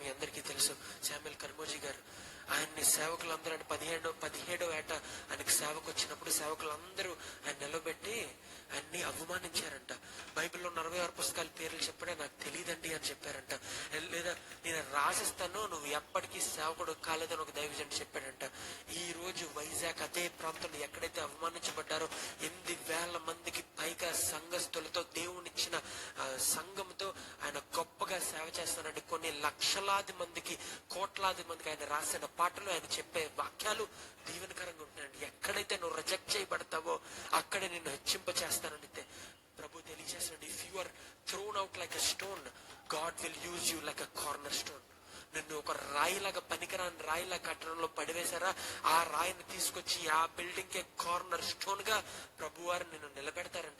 మీ అందరికీ తెలుసు. శామ్యుల్ కర్మోజీ గారు ఆయన్ని సేవకులందరూ ఆయన పదిహేడో పదిహేడో ఏట ఆయనకు సేవకు వచ్చినప్పుడు సేవకులందరూ ఆయన నిలబెట్టి ఆయన్ని అవమానించారంట. బైబిల్లో నలభై ఆరు పుస్తకాల పేర్లు చెప్పడే నాకు తెలియదండి అని చెప్పారంట. లేదా నేను రాసిస్తాను నువ్వు ఎప్పటికీ సేవకుడు కాలేదని ఒక దైవజండి చెప్పాడంట. ఈ రోజు వైజాగ్ అదే ప్రాంతంలో ఎక్కడైతే అవమానించబడ్డారో ఎన్ని సంఘంతో దేవునిచ్చిన ఆ, సంఘంతో ఆయన గొప్పగా సేవ చేస్తానండి కొన్ని లక్షలాది మందికి కోట్లాది మందికి ఆయన రాసిన పాటలు ఆయన చెప్పే వాక్యాలు దీవెనకరంగా ఉంటాయండి ఎక్కడైతే నువ్వు రిజెక్ట్ చేయబడతావో అక్కడే నిన్ను హెచ్చింప చేస్తానని ప్రభు తెలియజేస్తున్నాడు if you are thrown out like a stone God will use you like a corner stone నిన్ను ఒక రాయిలాగా పనికిరాని రాయిలా కట్టడంలో పడివేశారా? ఆ రాయిని తీసుకొచ్చి ఆ బిల్డింగ్ కే కార్నర్ స్టోన్గా ప్రభువారు నిన్ను నిలబెడతారండి.